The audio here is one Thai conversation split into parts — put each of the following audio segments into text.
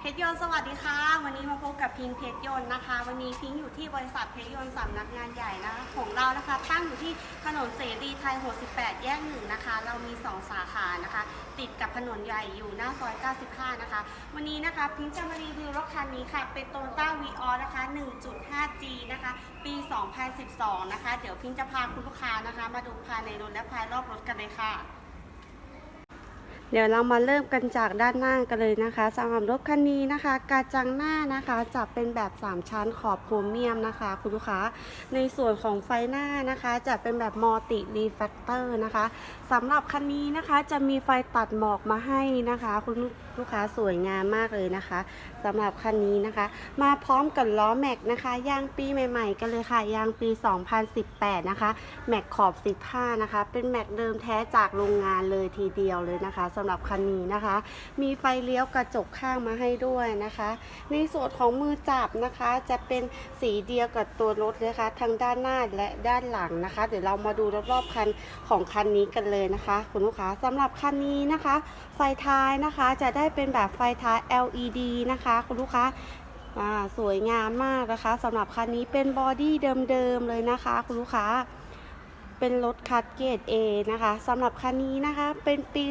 เพชรยนต์สวัสดีค่ะ วันนี้มาพบกับพิงค์เพชรยนต์นะคะ วันนี้พิงค์อยู่ที่บริษัทเพชรยนต์สำนักงานใหญ่นะคะของเรานะคะ ตั้งอยู่ที่ถนนเสรีไทย 68 แยกหนึ่งนะคะ เรามี 2 สาขานะคะ ติดกับถนนใหญ่อยู่หน้าซอย 95 นะคะ วันนี้นะคะพิงค์จะมารีวิวรถคันนี้ค่ะ เป็นโตโยต้าวีออนะคะ 1.5G นะคะ ปี 2012 นะคะ เดี๋ยวพิงค์จะพาคุณลูกค้านะคะ มาดูภายในรถและภายรอบรถกันเลยค่ะ เดี๋ยวเรามาเริ่มกันจากด้านหน้ากันเลยนะคะสำหรับรถคันนี้นะคะ กระจังหน้านะคะจะเป็นแบบ 3 ชั้นขอบโครเมียมนะคะ คุณลูกค้า ในส่วนของไฟหน้านะคะ จะเป็นแบบมัลติรีแฟกเตอร์นะคะสำหรับคันนี้นะคะจะมีไฟตัดหมอกมาให้นะคะ คุณลูกค้าสวยงามมากเลยนะคะสำหรับคันนี้นะคะ มาพร้อมกับล้อแม็กนะคะยางปีใหม่ ๆ กันเลยค่ะยางปี 2018 นะคะแม็กขอบ15นะคะ เป็นแม็กเดิมแท้จากโรงงานเลยทีเดียวเลยนะคะสำหรับคันนี้นะคะ มีไฟเลี้ยวกระจกข้างมาให้ด้วยนะคะ ในส่วนของมือจับนะคะ จะเป็นสีเดียวกับตัวรถนะคะทั้งด้านหน้าและด้านหลังนะคะ เดี๋ยวเรามาดูรอบๆคันของคันนี้กันเลยนะคะ คุณลูกค้าสำหรับคันนี้นะคะ ไฟท้ายนะคะจะได้เป็นแบบไฟท้าย LED นะคะ คุณลูกค้าสวยงามมากนะคะสำหรับคันนี้เป็นบอดี้เดิมๆเลยนะคะ คุณลูกค้า เป็นรถคัดเกรด A นะคะสำหรับคันนี้นะคะเป็นปี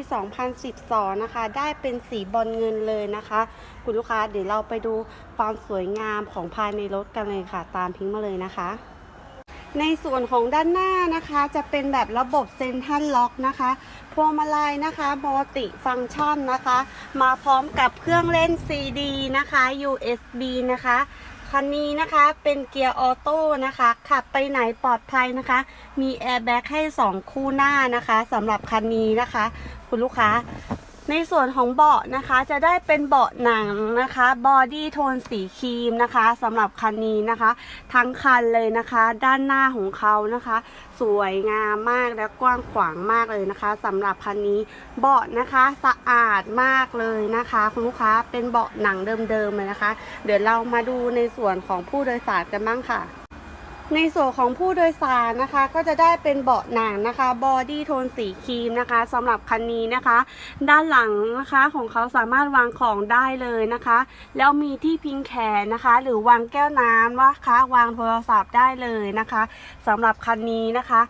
2012 นะคะ ได้เป็นสีบอลเงินเลยนะคะ คุณลูกค้าเดี๋ยวเราไปดูความสวยงามของภายในรถกันเลยค่ะ ตามพิงมาเลยนะคะ ในส่วนของด้านหน้านะคะจะเป็นแบบระบบเซนทันล็อกนะคะพวงมาลัยนะคะมัลติฟังก์ชันนะคะ มาพร้อมกับเครื่องเล่น CD นะคะ USB นะคะ คันนี้นะคะเป็นเกียร์ออโต้นะคะ ขับไปไหนปลอดภัยนะคะ มีแอร์แบ็กให้ 2 คู่หน้านะคะสำหรับคันนี้นะคะ คุณลูกค้า ในส่วนของเบาะนะคะจะได้เป็นเบาะหนังนะคะบอดี้โทนสีครีมนะคะสำหรับคันนี้นะคะ ทั้งคันเลยนะคะ ด้านหน้าของเขานะคะ สวยงามมากและกว้างขวางมากเลยนะคะสำหรับคันนี้เบาะนะคะสะอาดมากเลยนะคะ คุณลูกค้าเป็นเบาะหนังเดิมๆเลยนะคะ เดี๋ยวเรามาดูในส่วนของผู้โดยสารกันบ้างค่ะ ในส่วนของผู้โดยสารนะคะก็จะได้เป็นเบาะหนังนะคะบอดี้โทนสีครีมนะคะสำหรับคันนี้นะคะ ด้านหลังนะคะของเขาสามารถวางของได้เลยนะคะ แล้วมีที่พิงแขนนะคะ หรือวางแก้วน้ำนะคะวางโทรศัพท์ได้เลยนะคะสำหรับคันนี้นะคะ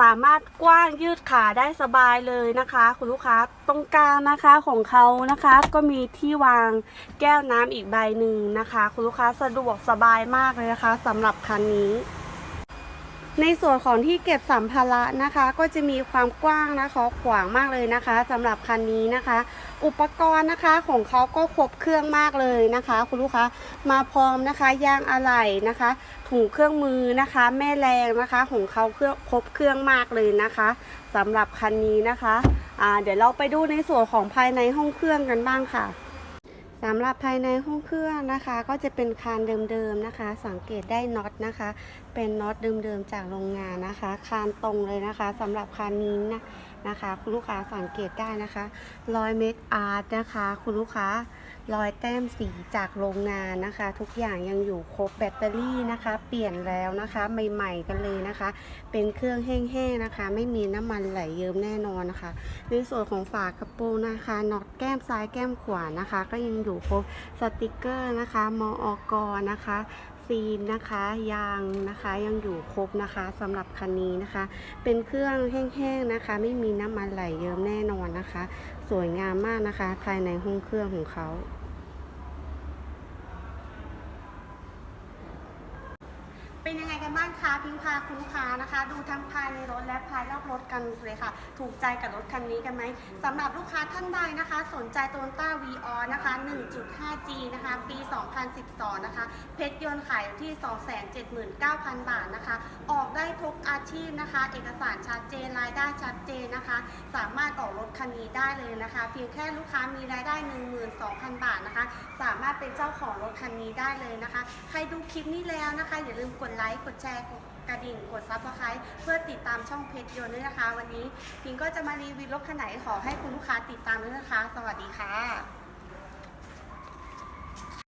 สามารถกว้างยืดขาได้สบายเลยนะคะ คุณลูกค้าตรงกลางนะคะของเขานะคะ ก็มีที่วางแก้วน้ำอีกใบหนึ่งนะคะ คุณลูกค้าสะดวกสบายมากเลยนะคะสำหรับคันนี้ ในส่วนของที่เก็บสัมภาระนะคะ ก็จะมีความกว้างนะคะขวางมากเลยนะคะสำหรับคันนี้นะคะ อุปกรณ์นะคะของเขาก็ครบเครื่องมากเลยนะคะ คุณลูกค้ามาพร้อมนะคะยางอะไหล่นะคะ ถุงเครื่องมือนะคะ แม่แรงนะคะของเขาเครื่องครบเครื่องมากเลยนะคะสำหรับคันนี้นะคะเดี๋ยวเราไปดูในส่วนของภายในห้องเครื่องกันบ้างค่ะ สำหรับภายในห้องเครื่องนะคะ ก็จะเป็นคานเดิมๆนะคะ สังเกตได้น็อตนะคะ เป็นน็อตเดิมๆจากโรงงานนะคะ คานตรงเลยนะคะสำหรับคันนี้นะนะคะ คุณลูกค้าสังเกตได้นะคะรอยเมคอาร์ตนะคะ คุณลูกค้ารอยแต้มสีจากโรงงานนะคะ ทุกอย่างยังอยู่ครบแบตเตอรี่นะคะ เปลี่ยนแล้วนะคะใหม่ ๆ กันเลยนะคะ เป็นเครื่องแห้งๆนะคะ ไม่มีน้ำมันไหลเยิ้มแน่นอนนะคะ ในส่วนของฝากระโปรงนะคะน็อตแก้มซ้ายแก้มขวานะคะ ก็ยังอยู่ครบสติกเกอร์นะคะ มออกนะคะซีนนะคะยางนะคะยังอยู่ครบนะคะสำหรับคันนี้นะคะ เป็นเครื่องแห้งๆนะคะ ไม่มีน้ำมันไหลเยิ้มแน่นอนนะคะ สวยงามมากนะคะ ภายในห้องเครื่องของเขา เป็นยังไงกันบ้างคะพิงพาคุณลูกค้านะคะ ดูทั้งภายในรถและภายนอกรถกันเลยค่ะ ถูกใจกับรถคันนี้กันไหมสำหรับลูกค้าท่านใดนะคะ สนใจโตโยต้าวีออนะคะ 1.5G นะคะ ปี 2012 นะคะ เพชรยนต์ขายอยู่ที่ 279,000 บาทนะคะ ออกได้ทุกอาชีพนะคะ เอกสารชัดเจนรายได้ชัดเจนนะคะ สามารถออกรถคันนี้ได้เลยนะคะ เพียงแค่ลูกค้ามีรายได้ 12,000 บาทนะคะ สามารถเป็นเจ้าของรถคันนี้ได้เลยนะคะ ใครดูคลิปนี้แล้วนะคะอย่าลืมกดดไลค์กดแชร์กดกระดิ่งกดซับสไครต์เพื่อติดตามช่องเพจยนต์ด้วยนะคะ วันนี้พิงก็จะมารีวิวรถคันไหนขอให้คุณลูกค้าติดตามด้วยนะคะ สวัสดีค่ะ